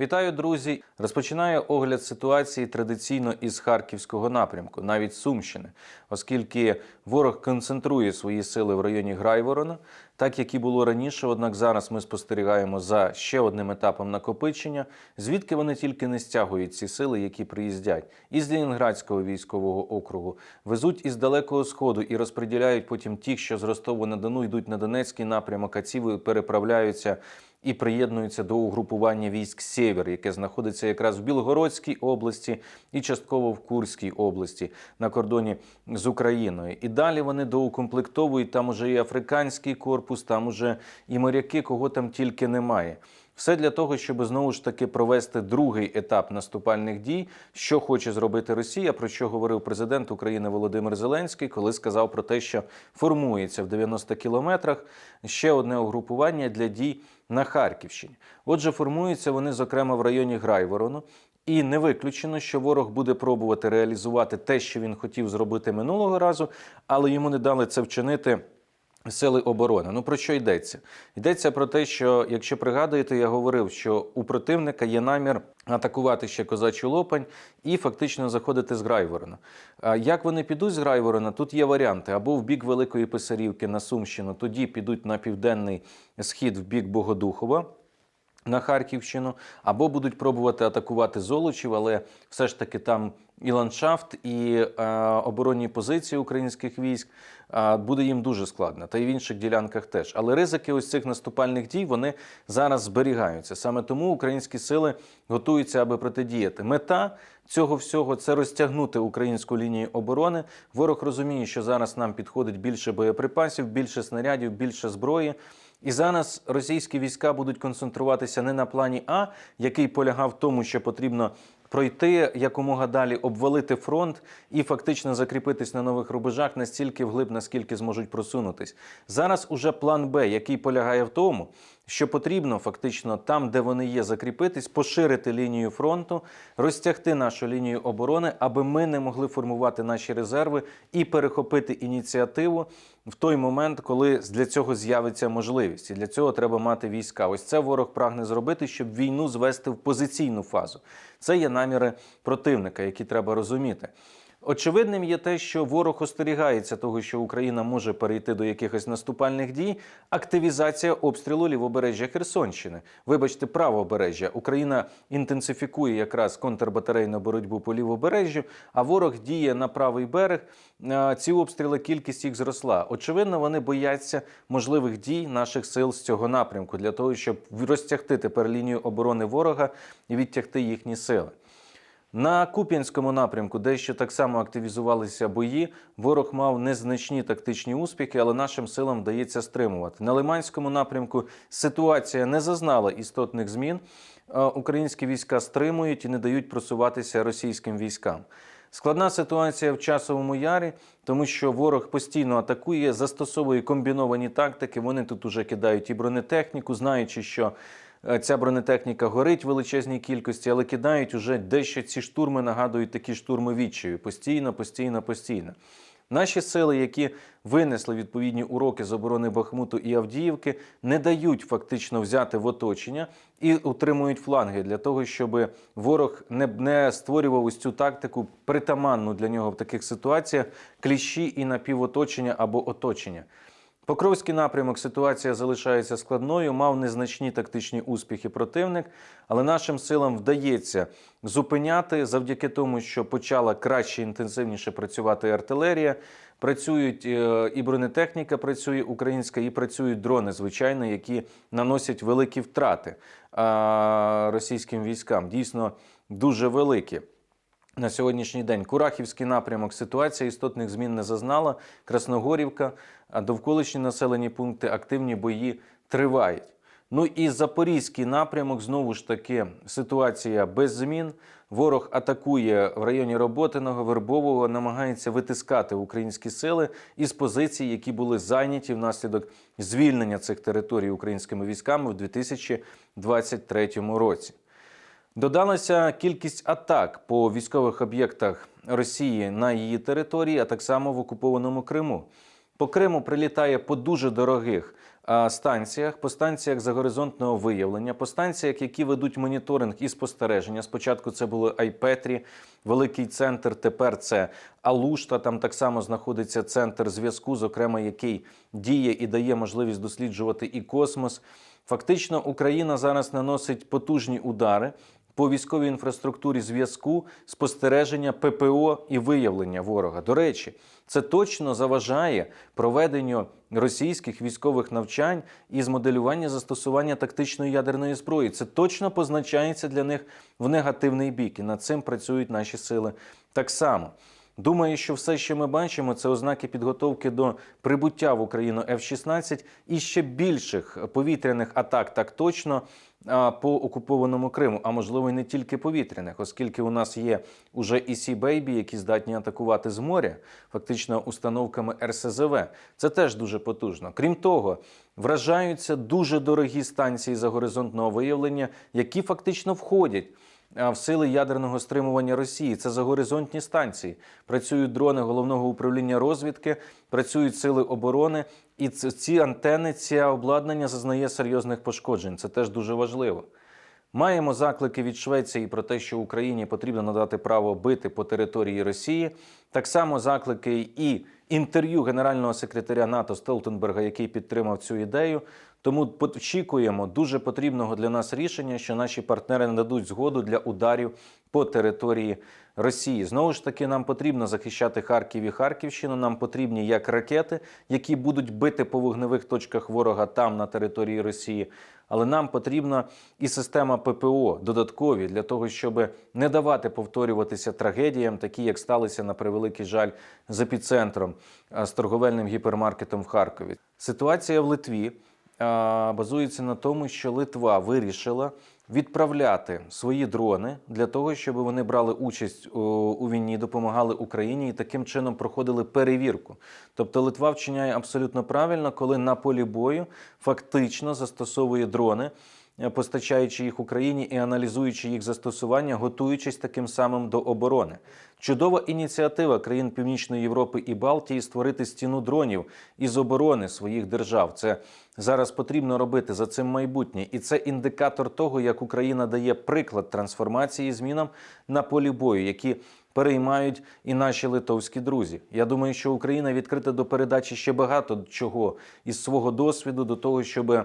Вітаю, друзі! Розпочинаю огляд ситуації традиційно із харківського напрямку, навіть Сумщини, оскільки ворог концентрує свої сили в районі Грайворона, так як і було раніше. Однак зараз ми спостерігаємо за ще одним етапом накопичення, звідки вони тільки не стягують ці сили, які приїздять із Ленінградського військового округу, везуть із далекого сходу і розподіляють потім тих, що з Ростову на Дону йдуть на Донецький напрямок, а ці переправляються і приєднуються до угрупування військ Сєвєр, яке знаходиться якраз в Білгородській області і частково в Курській області на кордоні з Україною. І далі вони доукомплектовують там уже і африканський корпус, там уже і моряки, кого там тільки немає. Все для того, щоб знову ж таки провести другий етап наступальних дій, що хоче зробити Росія, про що говорив президент України Володимир Зеленський, коли сказав про те, що формується в 90 кілометрах ще одне угрупування для дій на Харківщині. Отже, формуються вони, зокрема, в районі Грайворону. І не виключено, що ворог буде пробувати реалізувати те, що він хотів зробити минулого разу, але йому не дали це вчинити. Сили оборони. Ну про що йдеться? Йдеться про те, що якщо пригадуєте, я говорив, що у противника є намір атакувати ще козачу лопань і фактично заходити з Грайворона. А Як вони підуть з Грайворона? Тут є варіанти або в бік Великої Писарівки на Сумщину, тоді підуть на південний схід в бік Богодухова. На Харківщину або будуть пробувати атакувати Золочів, але все ж таки там і ландшафт, і е, оборонні позиції українських військ е, буде їм дуже складно, та й в інших ділянках теж. Але ризики ось цих наступальних дій вони зараз зберігаються. Саме тому українські сили готуються, аби протидіяти. Мета цього всього це розтягнути українську лінію оборони. Ворог розуміє, що зараз нам підходить більше боєприпасів, більше снарядів, більше зброї. І зараз російські війська будуть концентруватися не на плані А, який полягав в тому, що потрібно пройти якомога далі, обвалити фронт і фактично закріпитись на нових рубежах настільки вглиб, наскільки зможуть просунутись. Зараз уже план Б, який полягає в тому, що потрібно фактично там, де вони є, закріпитись, поширити лінію фронту, розтягти нашу лінію оборони, аби ми не могли формувати наші резерви і перехопити ініціативу в той момент, коли для цього з'явиться можливість. І для цього треба мати війська. Ось це ворог прагне зробити, щоб війну звести в позиційну фазу. Це є наміри противника, які треба розуміти. Очевидним є те, що ворог остерігається того, що Україна може перейти до якихось наступальних дій. Активізація обстрілу лівобережжя Херсонщини. Вибачте, правобережжя. Україна інтенсифікує якраз контрбатарейну боротьбу по лівобережжю, а ворог діє на правий берег. Ці обстріли кількість їх зросла. Очевидно, вони бояться можливих дій наших сил з цього напрямку для того, щоб розтягти тепер лінію оборони ворога і відтягти їхні сили. На Куп'янському напрямку, дещо так само активізувалися бої. Ворог мав незначні тактичні успіхи, але нашим силам вдається стримувати. На Лиманському напрямку ситуація не зазнала істотних змін. Українські війська стримують і не дають просуватися російським військам. Складна ситуація в часовому ярі, тому що ворог постійно атакує, застосовує комбіновані тактики. Вони тут уже кидають і бронетехніку, знаючи, що Е, ця бронетехніка горить в величезній кількості, але кидають уже дещо ці штурми, нагадують такі штурми відчаю. Постійно, постійно, постійно. Наші сили, які винесли відповідні уроки з оборони Бахмуту і Авдіївки, не дають фактично взяти в оточення і утримують фланги для того, щоб ворог не не створював ось цю тактику притаманну для нього в таких ситуаціях кліщі і напівоточення або оточення. Покровський напрямок ситуація залишається складною, мав незначні тактичні успіхи противник, але нашим силам вдається зупиняти завдяки тому, що почала краще інтенсивніше працювати артилерія. Працюють е, і бронетехніка, працює українська, і працюють дрони, звичайно, які наносять великі втрати російським військам. Дійсно дуже великі. На сьогоднішній день Курахівський напрямок ситуація істотних змін не зазнала. Красногорівка, а довколишні населені пункти активні бої тривають. Ну і Запорізький напрямок знову ж таки ситуація без змін. Ворог атакує в районі Роботиного, Вербового, намагається витискати українські сили із позицій, які були зайняті внаслідок звільнення цих територій українськими військами в 2023 році. Додалася кількість атак по військових об'єктах Росії на її території, а так само в окупованому Криму. По Криму прилітає по дуже дорогих станціях, по станціях загоризонтного виявлення, по станціях, які ведуть моніторинг і спостереження. Спочатку це було Айпетрі, великий центр. Тепер це Алушта. Там так само знаходиться центр зв'язку, зокрема, який діє і дає можливість досліджувати і космос. Фактично, Україна зараз наносить потужні удари по військовій інфраструктурі зв'язку, спостереження, ППО і виявлення ворога. До речі, це точно заважає проведенню російських військових навчань і моделювання застосування тактичної ядерної зброї. Це точно позначається для них в негативний бік, і над цим працюють наші сили так само. Думаю, що все, що ми бачимо, це ознаки підготовки до прибуття в Україну F-16 і ще більших повітряних атак, так точно по окупованому Криму, а можливо і не тільки повітряних, оскільки у нас є уже і Сі Бейбі, які здатні атакувати з моря, фактично установками РСЗВ. Це теж дуже потужно. Крім того, вражаються дуже дорогі станції загоризонтного виявлення, які фактично входять в сили ядерного стримування Росії. Це загоризонтні станції. Працюють дрони головного управління розвідки, працюють сили оборони, і ці антени, це обладнання зазнає серйозних пошкоджень. Це теж дуже важливо. Маємо заклики від Швеції про те, що Україні потрібно надати право бити по території Росії. Так само заклики і інтерв'ю генерального секретаря НАТО Столтенберга, який підтримав цю ідею. Тому очікуємо дуже потрібного для нас рішення, що наші партнери нададуть згоду для ударів по території Росії. Знову ж таки, нам потрібно захищати Харків і Харківщину. Нам потрібні як ракети, які будуть бити по вогневих точках ворога там на території Росії. Але нам потрібна і система ППО додаткові для того, щоб не давати повторюватися трагедіям, такі як сталися на превеликий жаль з епіцентром з торговельним гіпермаркетом в Харкові. Ситуація в Литві базується на тому, що Литва вирішила відправляти свої дрони для того, щоб вони брали участь у, війні, допомагали Україні і таким чином проходили перевірку. Тобто Литва вчиняє абсолютно правильно, коли на полі бою фактично застосовує дрони. Е, Постачаючи їх Україні і аналізуючи їх застосування, готуючись таким самим до оборони. Чудова ініціатива країн Північної Європи і Балтії створити стіну дронів із оборони своїх держав. Це зараз потрібно робити за цим майбутнє, і це індикатор того, як Україна дає приклад трансформації змінам на полі бою, які переймають і наші литовські друзі. Я думаю, що Україна відкрита до передачі ще багато чого із свого досвіду до того, щоб е,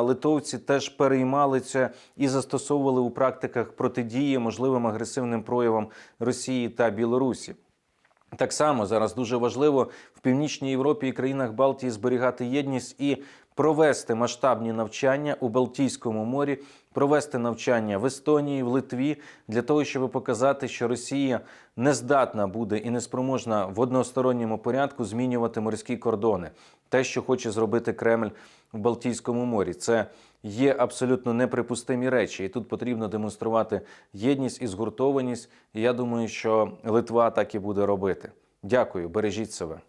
литовці теж переймали це і застосовували у практиках протидії можливим агресивним проявам Росії та Білорусі. Так само зараз дуже важливо в північній Європі і країнах Балтії зберігати єдність і провести масштабні навчання у Балтійському морі, провести навчання в Естонії, в Литві для того, щоб показати, що Росія не здатна буде і не спроможна в односторонньому порядку змінювати морські кордони. Те, що хоче зробити Кремль в Балтійському морі, це є абсолютно неприпустимі речі, і тут потрібно демонструвати єдність і згуртованість. І я думаю, що Литва так і буде робити. Дякую, бережіть себе.